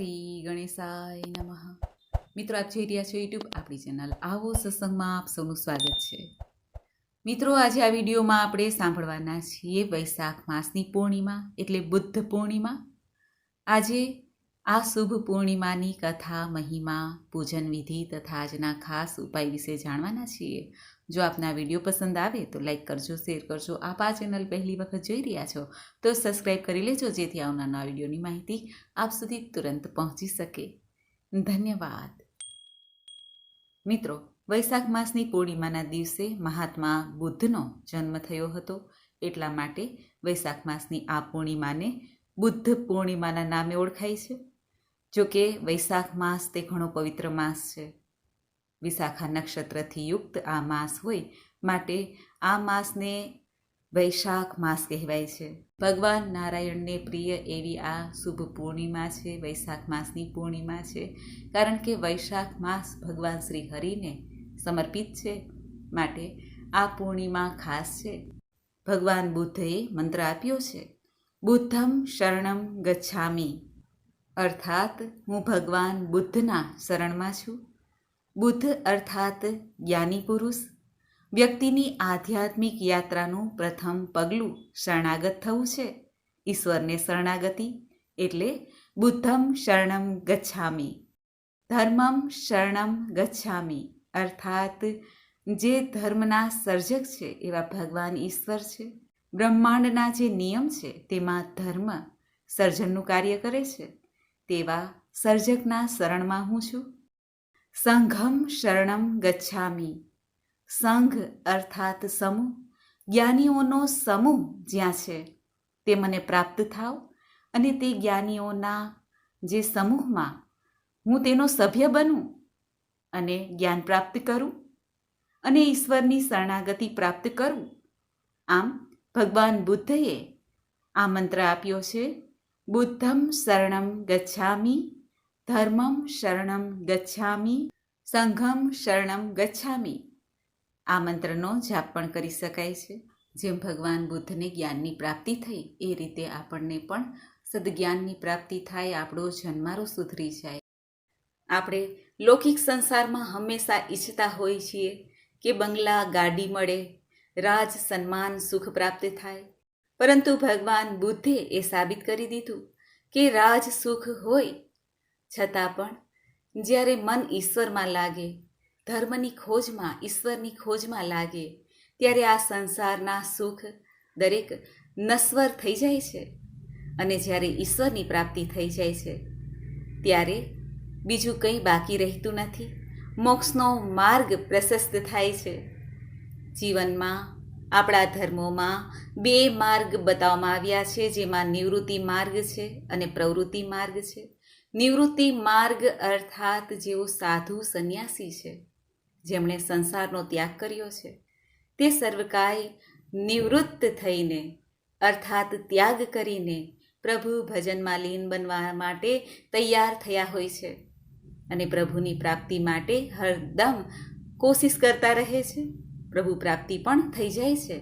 શ્રી ગણેશાય નમઃ. મિત્રો, આપ જોઈ રહ્યા છો યુટ્યુબ આપણી ચેનલ આવો સત્સંગમાં આપ સૌનું સ્વાગત છે. મિત્રો, આજે આ વિડીયોમાં આપણે સાંભળવાના છીએ વૈશાખ માસની પૂર્ણિમા, એટલે બુદ્ધ પૂર્ણિમા. આજે આ શુભ પૂર્ણિમાની કથા, મહિમા, પૂજન વિધિ તથા આજના ખાસ ઉપાય વિશે જાણવાના છીએ. જો આપના વીડિયો પસંદ આવે તો લાઈક કરજો, શેર કરજો. આપ આ ચેનલ પહેલી વખત જોઈ રહ્યા છો તો સબસ્ક્રાઈબ કરી લેજો, જેથી આવનારા વિડીયોની માહિતી આપ સુધી તુરંત પહોંચી શકે. ધન્યવાદ. મિત્રો, વૈશાખ માસની પૂર્ણિમાના દિવસે મહાત્મા બુદ્ધનો જન્મ થયો હતો. એટલા માટે વૈશાખ માસની આ પૂર્ણિમાને બુદ્ધ પૂર્ણિમાના નામે ઓળખાય છે. જો કે વૈશાખ માસ તે ઘણો પવિત્ર માસ છે. વિશાખા નક્ષત્રથી યુક્ત આ માસ હોય માટે આ માસને વૈશાખ માસ કહેવાય છે. ભગવાન નારાયણને પ્રિય એવી આ શુભ પૂર્ણિમા છે, વૈશાખ માસની પૂર્ણિમા છે, કારણ કે વૈશાખ માસ ભગવાન શ્રી હરિને સમર્પિત છે માટે આ પૂર્ણિમા ખાસ છે. ભગવાન બુદ્ધએ મંત્ર આપ્યો છે, બુદ્ધમ શરણમ ગચ્છામી. અર્થાત હું ભગવાન બુદ્ધના શરણમાં છું. બુદ્ધ અર્થાત જ્ઞાની પુરુષ. વ્યક્તિની આધ્યાત્મિક યાત્રાનું પ્રથમ પગલું શરણાગત થવું છે. ઈશ્વરને શરણાગતિ એટલે બુદ્ધમ શરણમ ગચ્છામી. ધર્મમ શરણમ ગચ્છામી. અર્થાત જે ધર્મના સર્જક છે એવા ભગવાન ઈશ્વર છે. બ્રહ્માંડના જે નિયમ છે તેમાં ધર્મ સર્જનનું કાર્ય કરે છે. તેવા સર્જકના શરણમાં હું છું. સંઘમ શરણમ ગચ્છામી. સંઘ અર્થાત સમૂહ, જ્ઞાનીઓનો સમૂહ જ્યાં છે, તે મને પ્રાપ્ત થાવ અને તે જ્ઞાનીઓના જે સમૂહમાં હું તેનો સભ્ય બનું અને જ્ઞાન પ્રાપ્ત કરું અને ઈશ્વરની શરણાગતિ પ્રાપ્ત કરું. આમ ભગવાન બુદ્ધએ આ મંત્ર આપ્યો છે બુદ્ધમ શરણમ ગચ્છામી ધર્મમ શરણમ ગચ્છામી સંઘમ શરણમ ગચ્છામી આ મંત્રનો જાપ પણ કરી શકાય છે. જેમ ભગવાન બુદ્ધને જ્ઞાનની પ્રાપ્તિ થઈ, એ રીતે આપણને પણ સદજ્ઞાનની પ્રાપ્તિ થાય, આપણો જન્મારો સુધરી જાય. આપણે લૌકિક સંસારમાં હંમેશા ઈચ્છતા હોઈએ છીએ કે બંગલા, ગાડી મળે, રાજ, સન્માન, સુખ પ્રાપ્ત થાય. પરંતુ ભગવાન બુદ્ધે એ સાબિત કરી દીધું કે રાજ સુખ હોય. છતાં પણ જ્યારે મન ઈશ્વરમાં લાગે, ધર્મની ખોજમાં, ઈશ્વરની ખોજમાં લાગે, ત્યારે આ સંસારના સુખ દરેક નશ્વર થઈ જાય છે. અને જ્યારે ઈશ્વરની પ્રાપ્તિ થઈ જાય છે, ત્યારે બીજું કંઈ બાકી રહેતું નથી. મોક્ષનો માર્ગ પ્રશસ્ત થાય છે. જીવનમાં આપણા ધર્મોમાં બે માર્ગ બતાવવામાં આવ્યા છે, જેમાં નિવૃત્તિ માર્ગ છે અને પ્રવૃત્તિ માર્ગ છે. નિવૃત્તિ માર્ગ અર્થાત જેઓ સાધુ સંન્યાસી છે, જેમણે સંસારનો ત્યાગ કર્યો છે. તે સર્વકાય નિવૃત્ત થઈને, અર્થાત ત્યાગ કરીને, પ્રભુ ભજનમાં લીન બનવા માટે તૈયાર થયા હોય છે અને પ્રભુની પ્રાપ્તિ માટે હરદમ કોશિશ કરતા રહે છે. પ્રભુ પ્રાપ્તિ પણ થઈ જાય છે.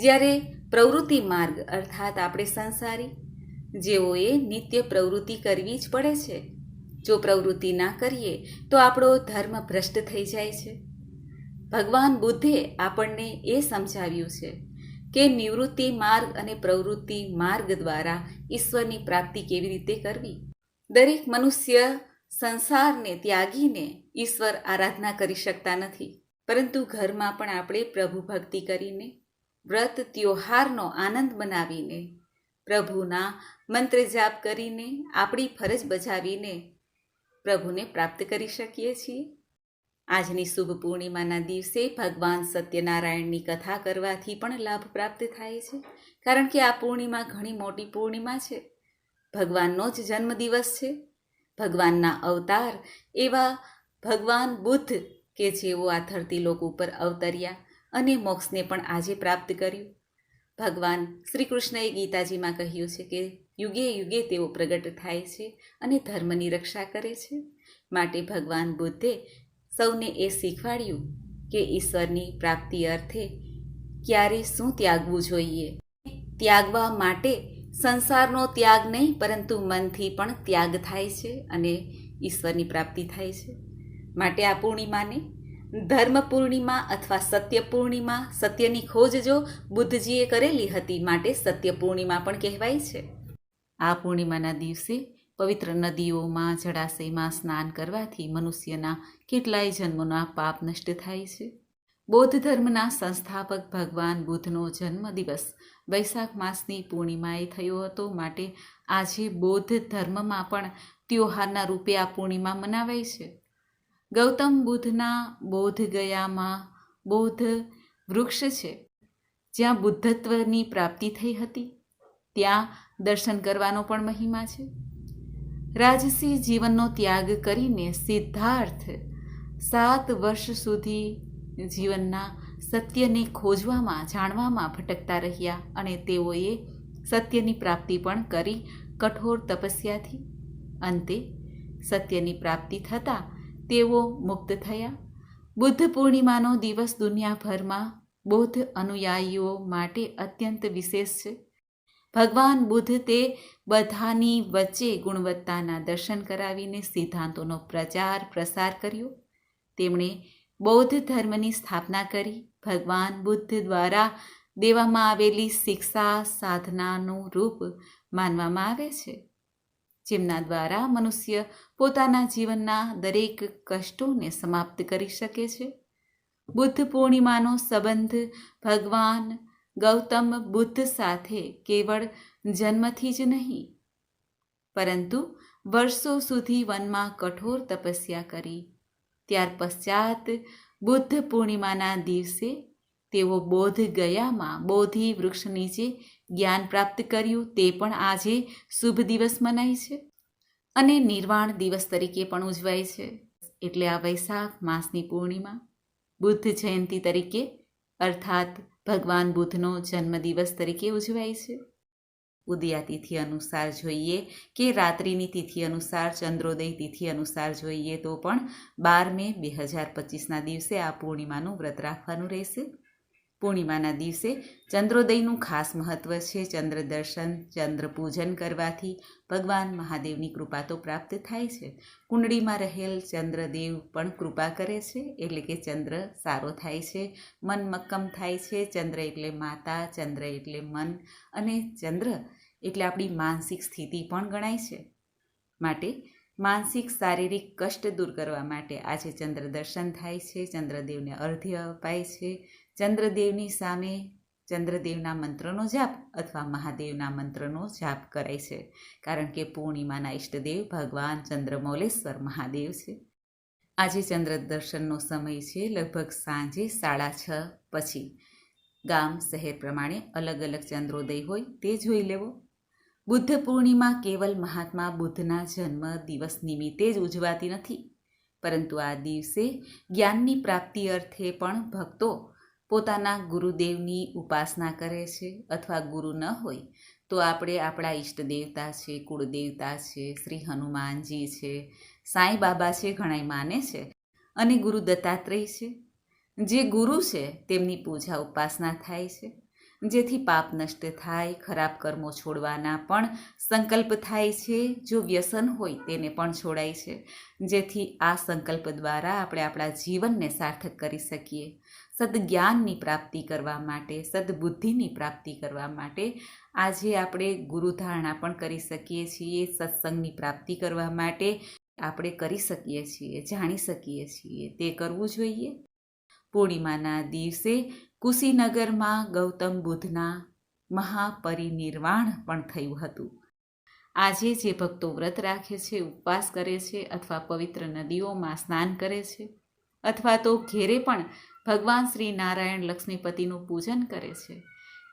જ્યારે પ્રવૃત્તિ માર્ગ અર્થાત આપણે સંસારી જેઓએ નિત્ય પ્રવૃત્તિ કરવી જ પડે છે. જો પ્રવૃત્તિ ના કરીએ તો આપણો ધર્મ ભ્રષ્ટ થઈ જાય છે. ભગવાન બુદ્ધે આપણને એ સમજાવ્યું છે કે નિવૃત્તિ માર્ગ અને પ્રવૃત્તિ માર્ગ દ્વારા ઈશ્વરની પ્રાપ્તિ કેવી રીતે કરવી? દરેક મનુષ્ય સંસારને ત્યાગીને ઈશ્વર આરાધના કરી શકતા નથી. પરંતુ ઘરમાં પણ આપણે પ્રભુ ભક્તિ કરીને, વ્રત, ત્યોહારનો આનંદ બનાવીને પ્રભુના મંત્ર જાપ કરીને, આપણી ફરજ બજાવીને પ્રભુને પ્રાપ્ત કરી શકીએ છીએ. આજની શુભ પૂર્ણિમાના દિવસે ભગવાન સત્યનારાયણની કથા કરવાથી પણ લાભ પ્રાપ્ત થાય છે. કારણ કે આ પૂર્ણિમા ઘણી મોટી પૂર્ણિમા છે. ભગવાનનો જ જન્મદિવસ છે. ભગવાનના અવતાર એવા ભગવાન બુદ્ધ કે જેઓ આ ધરતી લોક ઉપર અવતર્યા અને મોક્ષને પણ આજે પ્રાપ્ત કર્યું. ભગવાન શ્રી કૃષ્ણએ ગીતાજીમાં કહ્યું છે કે યુગે યુગે તેઓ પ્રગટ થાય છે અને ધર્મની રક્ષા કરે છે. માટે ભગવાન બુદ્ધે સૌને એ શીખવાડ્યું કે ઈશ્વરની પ્રાપ્તિ અર્થે ક્યારે શું ત્યાગવું જોઈએ. ત્યાગવા માટે સંસારનો ત્યાગ નહીં, પરંતુ મનથી પણ ત્યાગ થાય છે અને ઈશ્વરની પ્રાપ્તિ થાય છે. માટે આ પૂર્ણિમાને ધર્મ પૂર્ણિમા અથવા સત્ય પૂર્ણિમા, સત્યની ખોજ જો બુદ્ધજીએ કરેલી હતી માટે સત્ય પૂર્ણિમા પણ કહેવાય છે. આ પૂર્ણિમાના દિવસે પવિત્ર નદીઓમાં જળાશયમાં સ્નાન કરવાથી મનુષ્યના કેટલાય જન્મોના પાપ નષ્ટ થાય છે. બૌદ્ધ ધર્મના સંસ્થાપક ભગવાન બુદ્ધનો જન્મ દિવસ વૈશાખ માસની પૂર્ણિમાએ થયો હતો માટે આજે બૌદ્ધ ધર્મમાં પણ ત્યોહારના રૂપે આ પૂર્ણિમા મનાવાય છે. ગૌતમ બુદ્ધના બોધ ગયામાં બૌદ્ધ વૃક્ષ છે. જ્યાં બુદ્ધત્વની પ્રાપ્તિ થઈ હતી, ત્યાં દર્શન કરવાનો પણ મહિમા છે. રાજસી જીવનનો ત્યાગ કરીને સિદ્ધાર્થ સાત વર્ષ સુધી જીવનના સત્યને ખોજવામાં, જાણવામાં ભટકતા રહ્યા અને તેઓએ સત્યની પ્રાપ્તિ પણ કરી કઠોર તપસ્યાથી. અંતે સત્યની પ્રાપ્તિ થતાં તેઓ મુક્ત થયા. બુદ્ધ પૂર્ણિમાનો દિવસ દુનિયાભરમાં બૌદ્ધ અનુયાયીઓ માટે અત્યંત વિશેષ છે. ભગવાન બુદ્ધ તે બધાની વચ્ચે ગુણવત્તાના દર્શન કરાવીને સિદ્ધાંતોનો પ્રચાર પ્રસાર કર્યો. તેમણે બૌદ્ધ ધર્મની સ્થાપના કરી. ભગવાન બુદ્ધ દ્વારા દેવામાં આવેલી શિક્ષા સાધનાનું રૂપ માનવામાં આવે છે. જેમના દ્વારા મનુષ્ય પોતાના જીવનના દરેક કષ્ટોને સમાપ્ત કરી શકે છે. બુદ્ધ પૂર્ણિમાનો સંબંધ ભગવાન ગૌતમ બુદ્ધ સાથે કેવળ જન્મથી જ નહીં, પરંતુ વર્ષો સુધી વનમાં કઠોર તપસ્યા કરી. ત્યાર પશ્ચાત બુદ્ધ પૂર્ણિમાના દિવસે તેઓ બોધ ગયામાં બોધિ વૃક્ષ નીચે જ્ઞાન પ્રાપ્ત કર્યું તે પણ આજે શુભ દિવસ મનાય છે અને નિર્વાણ દિવસ તરીકે પણ ઉજવાય છે. એટલે આ વૈશાખ માસની પૂર્ણિમા બુદ્ધ જયંતિ તરીકે અર્થાત ભગવાન બુદ્ધનો જન્મદિવસ તરીકે ઉજવાય છે. ઉદયા તિથિ અનુસાર જોઈએ કે રાત્રિની તિથિ અનુસાર, ચંદ્રોદય તિથિ અનુસાર જોઈએ તો પણ બાર મે બે હજાર પચીસના દિવસે આ પૂર્ણિમાનું વ્રત રાખવાનું રહેશે. પૂર્ણિમાના દિવસે ચંદ્રોદયનું ખાસ મહત્વ છે. ચંદ્ર દર્શન, ચંદ્ર પૂજન કરવાથી ભગવાન મહાદેવની કૃપા તો પ્રાપ્ત થાય છે. કુંડળીમાં રહેલ ચંદ્રદેવ પણ કૃપા કરે છે, એટલે કે ચંદ્ર સારો થાય છે, મન મક્કમ થાય છે. ચંદ્ર એટલે માતા, ચંદ્ર એટલે મન અને ચંદ્ર એટલે આપણી માનસિક સ્થિતિ પણ ગણાય છે. માટે માનસિક શારીરિક કષ્ટ દૂર કરવા માટે આજે ચંદ્ર દર્શન થાય છે. ચંદ્રદેવને અર્ધ્ય અપાય છે. ચંદ્રદેવની સામે ચંદ્રદેવના મંત્રનો જાપ અથવા મહાદેવના મંત્રનો જાપ કરાય છે. કારણ કે પૂર્ણિમાના ઈષ્ટદેવ ભગવાન ચંદ્રમૌલેશ્વર મહાદેવ છે. આજે ચંદ્ર દર્શનનો સમય છે લગભગ સાંજે સાડા છ પછી. ગામ, શહેર પ્રમાણે અલગ અલગ ચંદ્રોદય હોય તે જોઈ લેવો. બુદ્ધ પૂર્ણિમા કેવલ મહાત્મા બુદ્ધના જન્મ દિવસ નિમિત્તે જ ઉજવાતી નથી. પરંતુ આ દિવસે જ્ઞાનની પ્રાપ્તિ અર્થે પણ ભક્તો પોતાના ગુરુદેવની ઉપાસના કરે છે અથવા ગુરુ ન હોય, તો આપણે આપણા ઈષ્ટ દેવતા છે, કુળદેવતા છે, શ્રી હનુમાનજી છે, સાંઈ બાબા છે, ઘણાય માને છે અને ગુરુ દત્તાત્રેય છે. જે ગુરુ છે તેમની પૂજા ઉપાસના થાય છે. જેથી પાપ નષ્ટ થાય, ખરાબ કર્મો છોડવાના પણ સંકલ્પ થાય છે. જો વ્યસન હોય તેને પણ છોડાય છે. જેથી આ સંકલ્પ દ્વારા આપણે આપણા જીવનને સાર્થક કરી શકીએ. સદજ્ઞાનની પ્રાપ્તિ કરવા માટે, સદબુદ્ધિની પ્રાપ્તિ કરવા માટે આજે આપણે ગુરુધારણા પણ કરી શકીએ છીએ, સત્સંગની પ્રાપ્તિ કરવા માટે આપણે કરી શકીએ છીએ, જાણી શકીએ છીએ. તે કરવું જોઈએ. પૂર્ણિમાના દિવસે કુશીનગરમાં ગૌતમ બુદ્ધના મહાપરિનિર્વાણ પણ થયું હતું. આજે જે ભક્તો વ્રત રાખે છે, ઉપવાસ કરે છે અથવા પવિત્ર નદીઓમાં સ્નાન કરે છે અથવા તો ઘેરે પણ ભગવાન શ્રી નારાયણ લક્ષ્મીપતિનું પૂજન કરે છે.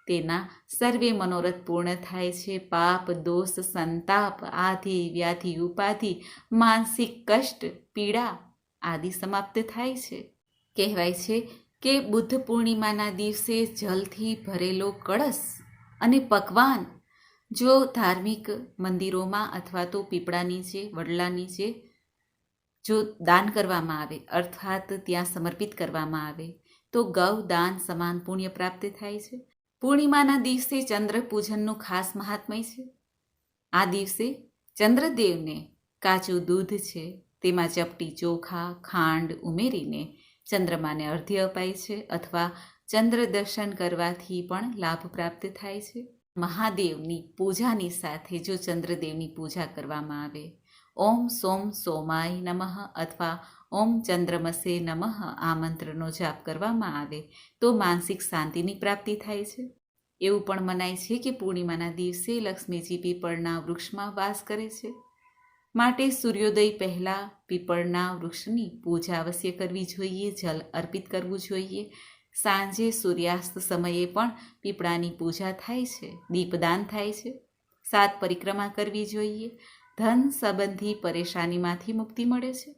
તેના સર્વે મનોરથ પૂર્ણ થાય છે. પાપ, દોષ, સંતાપ, આધિ, વ્યાધિ, ઉપાધિ, માનસિક કષ્ટ, પીડા આદિ સમાપ્ત થાય છે. કહેવાય છે કે બુદ્ધ પૂર્ણિમાના દિવસે જલથી ભરેલો કળશ અને પકવાન જો ધાર્મિક મંદિરોમાં અથવા તો પીપળા નીચે વડલા નીચે જો દાન કરવામાં આવે, અર્થાત ત્યાં સમર્પિત કરવામાં આવે, તો ગૌ, દાન સમાન પુણ્ય પ્રાપ્ત થાય છે. પૂર્ણિમાના દિવસે ચંદ્ર પૂજનનું ખાસ મહાત્મય છે. આ દિવસે ચંદ્રદેવને કાચું દૂધ છે, તેમાં ચપટી ચોખા, ખાંડ ઉમેરીને ચંદ્રમાને અર્ધ્ય અપાય છે અથવા ચંદ્ર દર્શન કરવાથી પણ લાભ પ્રાપ્ત થાય છે. મહાદેવની પૂજાની સાથે જો ચંદ્રદેવની પૂજા કરવામાં આવે ઓમ સોમ સોમાય નમઃ અથવા ઓમ ચંદ્રમસે નમઃ આ મંત્રનો જાપ કરવામાં આવે તો માનસિક શાંતિની પ્રાપ્તિ થાય છે. એવું પણ મનાય છે કે પૂર્ણિમાના દિવસે લક્ષ્મીજી પીપળના વૃક્ષમાં વાસ કરે છે. માટે સૂર્યોદય પહેલાં પીપળના વૃક્ષની પૂજા અવશ્ય કરવી જોઈએ, જલ અર્પિત કરવું જોઈએ. સાંજે સૂર્યાસ્ત સમયે પણ પીપળાની પૂજા થાય છે, દીપદાન થાય છે. સાત પરિક્રમા કરવી જોઈએ. ધન સંબંધી પરેશાનીમાંથી મુક્તિ મળે છે.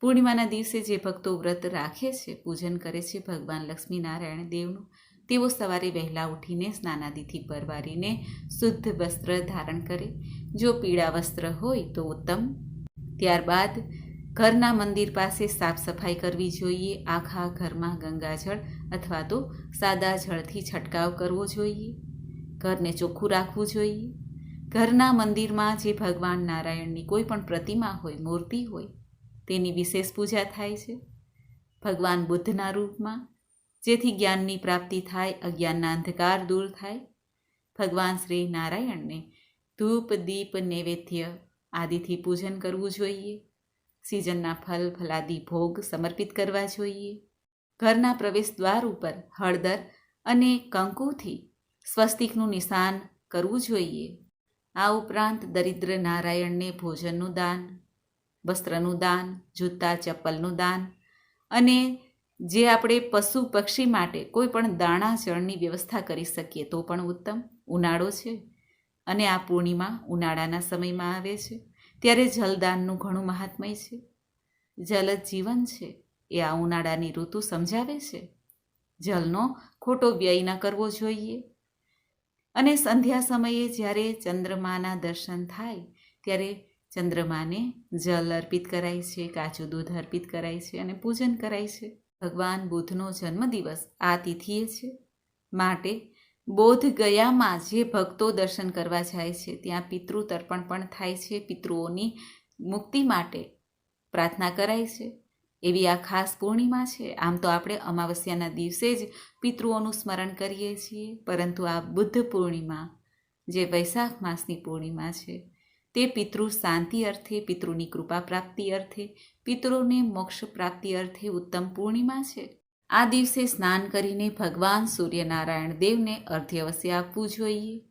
પૂર્ણિમાના દિવસે જે ભક્તો વ્રત રાખે છે, પૂજન કરે છે ભગવાન લક્ષ્મીનારાયણ દેવનું, તેઓ સવારે વહેલા ઉઠીને સ્નાનાદિથી પરવારીને શુદ્ધ વસ્ત્ર ધારણ કરે. જો પીળા વસ્ત્ર હોય તો ઉત્તમ. ત્યારબાદ ઘરના મંદિર પાસે સાફ સફાઈ કરવી જોઈએ, આખા ઘરમાં ગંગાજળ અથવા તો સાદા જળથી છંટકાવ કરવો જોઈએ. ઘરને ચોખ્ખું રાખવું જોઈએ. ઘરના મંદિરમાં જે ભગવાન નારાયણની કોઈ પણ પ્રતિમા હોય, મૂર્તિ હોય, તેની વિશેષ પૂજા થાય છે. ભગવાન બુદ્ધના રૂપમાં, જેથી જ્ઞાનની પ્રાપ્તિ થાય, અજ્ઞાનના અંધકાર દૂર થાય. ભગવાન શ્રી નારાયણને ધૂપ, દીપ, નૈવેદ્ય આદિથી પૂજન કરવું જોઈએ. સિઝનના ફલ, ફલાદી ભોગ સમર્પિત કરવા જોઈએ. ઘરના પ્રવેશ દ્વાર ઉપર હળદર અને કંકુથી સ્વસ્તિકનું નિશાન કરવું જોઈએ. આ ઉપરાંત દરિદ્ર નારાયણને ભોજનનું દાન, વસ્ત્રનું દાન, જૂતા, ચપ્પલનું દાન અને જે આપણે પશુ પક્ષી માટે કોઈ પણ દાણા, જળની વ્યવસ્થા કરી શકીએ તો પણ ઉત્તમ. ઉનાળો છે અને આ પૂર્ણિમા ઉનાળાના સમયમાં આવે છે. ત્યારે જલદાનનું ઘણું મહાત્મય છે. જલ જીવન છે. એ આ ઉનાળાની ઋતુ સમજાવે છે. જલનો ખોટો વ્યય ન કરવો જોઈએ. અને સંધ્યા સમયે જ્યારે ચંદ્રમાના દર્શન થાય, ત્યારે ચંદ્રમાને જલ અર્પિત કરાય છે, કાચું દૂધ અર્પિત કરાય છે અને પૂજન કરાય છે. ભગવાન બુદ્ધનો જન્મદિવસ આ તિથિએ છે. માટે બોધ ગયામાં જે ભક્તો દર્શન કરવા જાય છે, ત્યાં પિતૃ તર્પણ પણ થાય છે. પિતૃઓની મુક્તિ માટે પ્રાર્થના કરાય છે. એવી આ ખાસ પૂર્ણિમા છે. આમ તો આપણે અમાવસ્યાના દિવસે જ પિતૃઓનું સ્મરણ કરીએ છીએ, પરંતુ આ બુદ્ધ પૂર્ણિમા, જે વૈશાખ માસની પૂર્ણિમા છે, તે પિતૃ શાંતિ અર્થે, પિતૃની કૃપા પ્રાપ્તિ અર્થે, પિતૃને મોક્ષ પ્રાપ્તિ અર્થે ઉત્તમ પૂર્ણિમા છે. આ દિવસે સ્નાન કરીને ભગવાન સૂર્યનારાયણ દેવને અર્ધ્ય અવશ્ય આપવું જોઈએ.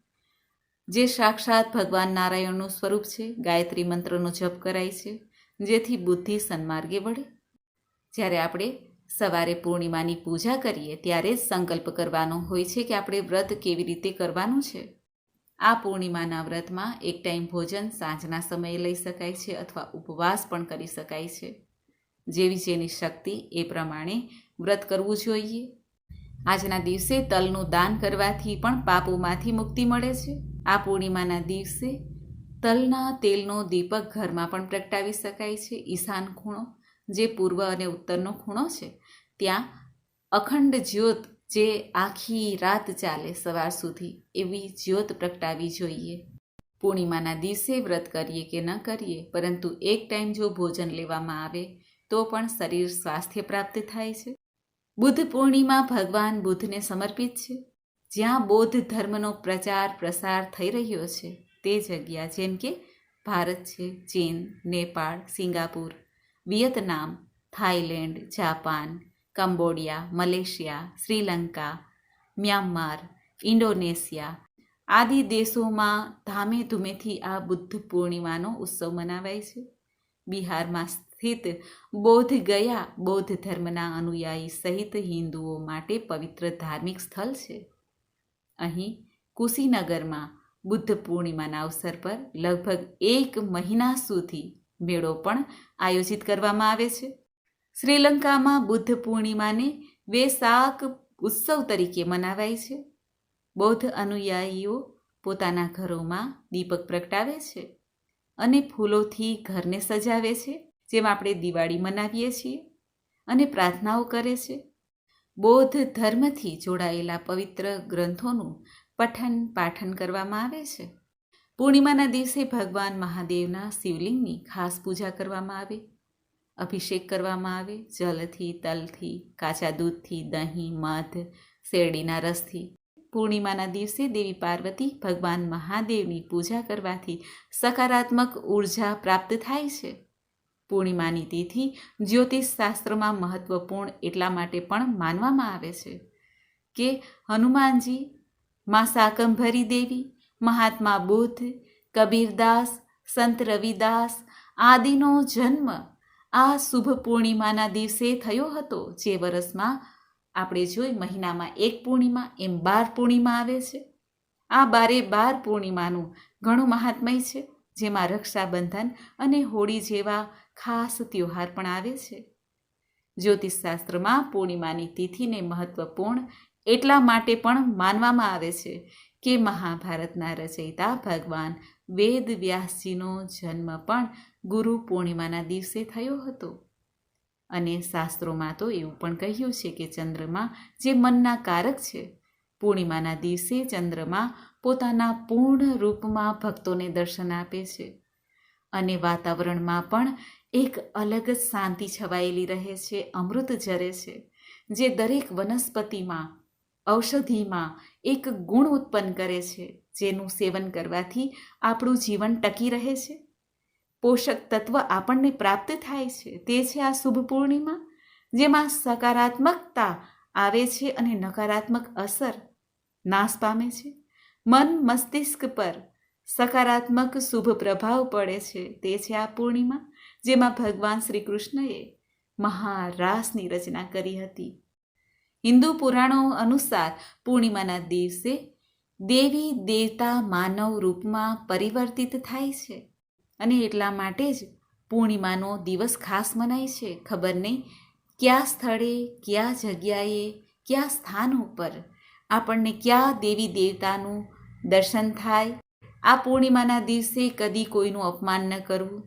જે સાક્ષાત ભગવાન નારાયણનું સ્વરૂપ છે, ગાયત્રી મંત્રનો જપ કરાય છે, જેથી બુદ્ધિ સન્માર્ગે વળે. જ્યારે આપણે સવારે પૂર્ણિમાની પૂજા કરીએ ત્યારે જ સંકલ્પ કરવાનો હોય છે કે આપણે વ્રત કેવી રીતે કરવાનું છે. આ પૂર્ણિમાના વ્રતમાં એક ટાઈમ ભોજન સાંજના સમયે લઈ શકાય છે અથવા ઉપવાસ પણ કરી શકાય છે. જેવી જેની શક્તિ એ પ્રમાણે વ્રત કરવું જોઈએ. આજના દિવસે તલનું દાન કરવાથી પણ પાપોમાંથી મુક્તિ મળે છે. આ પૂર્ણિમાના દિવસે તલના તેલનો દીપક ઘરમાં પણ પ્રગટાવી શકાય છે. ઈશાન ખૂણો જે પૂર્વ અને ઉત્તરનો ખૂણો છે, ત્યાં અખંડ જ્યોત જે આખી રાત ચાલે સવાર સુધી, એવી જ્યોત પ્રગટાવી જોઈએ. પૂર્ણિમાના દિવસે વ્રત કરીએ કે ન કરીએ, પરંતુ એક ટાઈમ જો ભોજન લેવામાં આવે, તો પણ શરીર સ્વાસ્થ્ય પ્રાપ્ત થાય છે. બુદ્ધ પૂર્ણિમા ભગવાન બુદ્ધને સમર્પિત છે. જ્યાં બૌદ્ધ ધર્મનો પ્રચાર પ્રસાર થઈ રહ્યો છે, તે જગ્યા જેમ કે ભારત છે, ચીન, Nepal, Singapore Vietnam Thailand Japan, Cambodia, Malaysia, Sri Lanka, Myanmar, Indonesia આદિ દેશોમાં ધામે ધૂમેથી આ બુદ્ધ પૂર્ણિમાનો ઉત્સવ મનાવાય છે. બિહારમાં સ્થિત બોધ ગયા બૌદ્ધ ધર્મના અનુયાયી સહિત હિન્દુઓ માટે પવિત્ર ધાર્મિક સ્થળ છે. અહીં કુશીનગરમાં બુદ્ધ પૂર્ણિમાના અવસર પર લગભગ એક મહિના સુધી મેળો પણ આયોજિત કરવામાં આવે છે. શ્રીલંકામાં બુદ્ધ પૂર્ણિમાને વેસાક ઉત્સવ તરીકે મનાવાય છે. બૌદ્ધ અનુયાયીઓ પોતાના ઘરોમાં દીપક પ્રગટાવે છે અને ફૂલોથી ઘરને સજાવે છે, જેમ આપણે દિવાળી મનાવીએ છીએ અને પ્રાર્થનાઓ કરે છે. બૌદ્ધ ધર્મથી જોડાયેલા પવિત્ર ગ્રંથોનું પઠન પાઠન કરવામાં આવે છે. પૂર્ણિમાના દિવસે ભગવાન મહાદેવના શિવલિંગની ખાસ પૂજા કરવામાં આવે, અભિષેક કરવામાં આવે, જલથી, તલથી, કાચા દૂધથી, દહીં, મધ, શેરડીના રસથી. પૂર્ણિમાના દિવસે દેવી પાર્વતી ભગવાન મહાદેવની પૂજા કરવાથી સકારાત્મક ઊર્જા પ્રાપ્ત થાય છે. પૂર્ણિમાની તિથિ જ્યોતિષ શાસ્ત્રમાં મહત્વપૂર્ણ એટલા માટે પણ માનવામાં આવે છે કે હનુમાનજી, મા શાકંભરી દેવી મહાત્મા બુદ્ધ, કબીરદાસ, સંત રવિદાસ આદિનો જન્મ આ શુભ પૂર્ણિમાના દિવસે થયો હતો, જે વર્ષમાં આપણે જોઈ મહિનામાં એક પૂર્ણિમા, એમ બાર પૂર્ણિમા આવે છે. આ બારે બાર પૂર્ણિમાનું ઘણું મહાત્મય છે, જેમાં રક્ષાબંધન અને હોળી જેવા ખાસ તહેવાર પણ આવે છે. જ્યોતિષશાસ્ત્રમાં પૂર્ણિમાની તિથિને મહત્વપૂર્ણ એટલા માટે પણ માનવામાં આવે છે કે મહાભારતના રચયિતા ભગવાન વેદ વ્યાસજીનો જન્મ પણ ગુરુ પૂર્ણિમાના દિવસે થયો હતો. અને શાસ્ત્રોમાં તો એવું પણ કહ્યું છે કે ચંદ્રમા જે મનના કારક છે, પૂર્ણિમાના દિવસે ચંદ્રમા પોતાના પૂર્ણ રૂપમાં ભક્તોને દર્શન આપે છે અને વાતાવરણમાં પણ એક અલગ જ શાંતિ છવાયેલી રહે છે, અમૃત જરે છે, જે દરેક વનસ્પતિમાં ઔષધિમાં એક ગુણ ઉત્પન્ન કરે છે, જેનું સેવન કરવાથી આપણું જીવન ટકી રહે છે. પોષક તત્વ આપણને પ્રાપ્ત થાય છે, તે છે આ શુભ પૂર્ણિમા, જેમાં સકારાત્મકતા આવે છે અને નકારાત્મક અસર નાશ પામે છે. મન મસ્તિષ્ક પર સકારાત્મક શુભ પ્રભાવ પડે છે, તે છે આ પૂર્ણિમા, જેમાં ભગવાન શ્રી કૃષ્ણએ મહારાસની રચના કરી હતી. હિન્દુ પુરાણો અનુસાર પૂર્ણિમાના દિવસે દેવી દેવતા માનવ રૂપમાં પરિવર્તિત થાય છે અને એટલા માટે જ પૂર્ણિમાનો દિવસ ખાસ મનાય છે. ખબર નહીં કયા સ્થળે, કયા જગ્યાએ, કયા સ્થાન ઉપર આપણને કયા દેવી દેવતાનું દર્શન થાય? આ પૂર્ણિમાના દિવસે કદી કોઈનું અપમાન ન કરવું.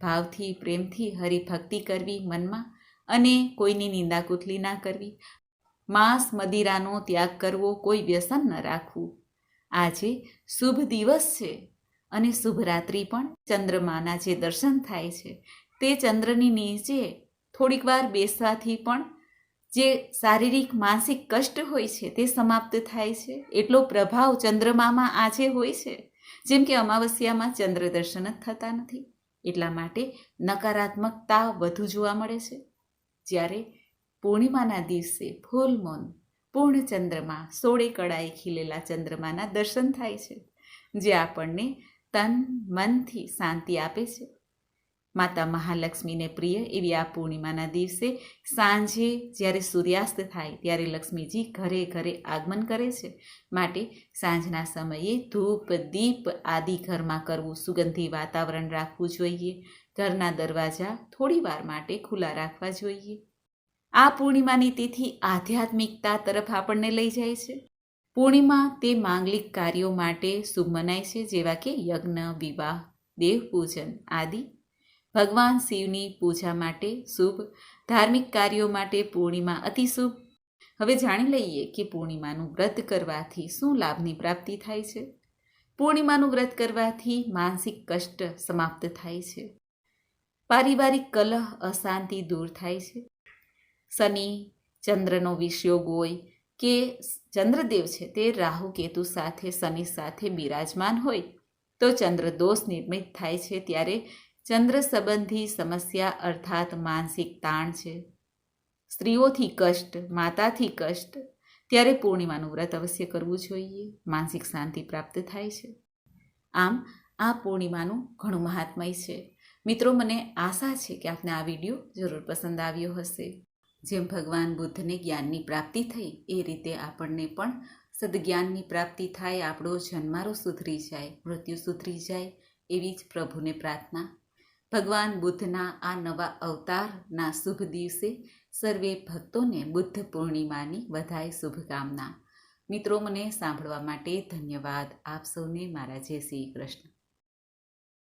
ભાવથી, પ્રેમથી હરિભક્તિ કરવી મનમાં અને કોઈની નિંદા કુથલી ના કરવી. માંસ મદિરાનો ત્યાગ કરવો કોઈ વ્યસન ન રાખવું. આજે શુભ દિવસ છે અને શુભ રાત્રિ પણ ચંદ્રમાના જે દર્શન થાય છે, તે ચંદ્રની નીચે થોડીક વાર બેસવાથી પણ જે શારીરિક, માનસિક કષ્ટ હોય છે તે સમાપ્ત થાય છે. એટલો પ્રભાવ ચંદ્રમામાં આજે હોય છે, જેમ કે અમાવસ્યામાં ચંદ્ર દર્શન જ થતા નથી. એટલા માટે નકારાત્મકતા વધુ જોવા મળે છે. જ્યારે પૂર્ણિમાના દિવસે ફૂલ મૂન, પૂર્ણ ચંદ્રમાં, સોળે કળાએ ખીલેલા ચંદ્રમાના દર્શન થાય છે, જે આપણને તન, મનથી શાંતિ આપે છે. માતા મહાલક્ષ્મીને પ્રિય એવી આ પૂર્ણિમાના દિવસે સાંજે જ્યારે સૂર્યાસ્ત થાય ત્યારે લક્ષ્મીજી ઘરે ઘરે આગમન કરે છે. માટે સાંજના સમયે ધૂપ, દીપ આદિ ઘરમાં કરવું સુગંધી વાતાવરણ રાખવું જોઈએ. ઘરના દરવાજા થોડી વાર માટે ખુલ્લા રાખવા જોઈએ. આ પૂર્ણિમાની તિથિ આધ્યાત્મિકતા તરફ આપણને લઈ જાય છે. પૂર્ણિમા તે માંગલિક કાર્યો માટે શુભ મનાય છે, જેવા કે યજ્ઞ, વિવાહ દેવ પૂજન આદિ. ભગવાન શિવની પૂજા માટે શુભ, ધાર્મિક કાર્યો માટે પૂર્ણિમા અતિ શુભ. હવે જાણી લઈએ કે પૂર્ણિમાનું વ્રત કરવાથી શું લાભની પ્રાપ્તિ થાય છે? પૂર્ણિમાનું વ્રત કરવાથી માનસિક કષ્ટ સમાપ્ત થાય છે. પારિવારિક કલહ અશાંતિ દૂર થાય છે. શનિ, ચંદ્રનો વિષયોગ હોય કે ચંદ્રદેવ છે તે રાહુ કેતુ સાથે, શનિ સાથે બિરાજમાન હોય. તો ચંદ્ર દોષ નિર્મિત થાય છે ત્યારે ચંદ્ર સંબંધી સમસ્યા અર્થાત માનસિક તાણ છે. સ્ત્રીઓથી કષ્ટ, માતાથી કષ્ટ, ત્યારે પૂર્ણિમાનું વ્રત અવશ્ય કરવું જોઈએ. માનસિક શાંતિ પ્રાપ્ત થાય છે. આમ, આ પૂર્ણિમાનું ઘણું મહાત્મય છે. મિત્રો, મને આશા છે કે આપને આ વીડિયો જરૂર પસંદ આવ્યો હશે. જેમ ભગવાન બુદ્ધને જ્ઞાનની પ્રાપ્તિ થઈ, એ રીતે આપણને પણ સદજ્ઞાનની પ્રાપ્તિ થાય, આપણો જન્મારો સુધરી જાય, મૃત્યુ સુધરી જાય એવી જ પ્રભુને પ્રાર્થના. ભગવાન બુદ્ધના આ નવા અવતારના શુભ દિવસે સર્વે ભક્તોને બુદ્ધ પૂર્ણિમાની વધાય શુભકામના. મિત્રો, મને સાંભળવા માટે ધન્યવાદ. આપ સૌને મારા જય શ્રી કૃષ્ણ.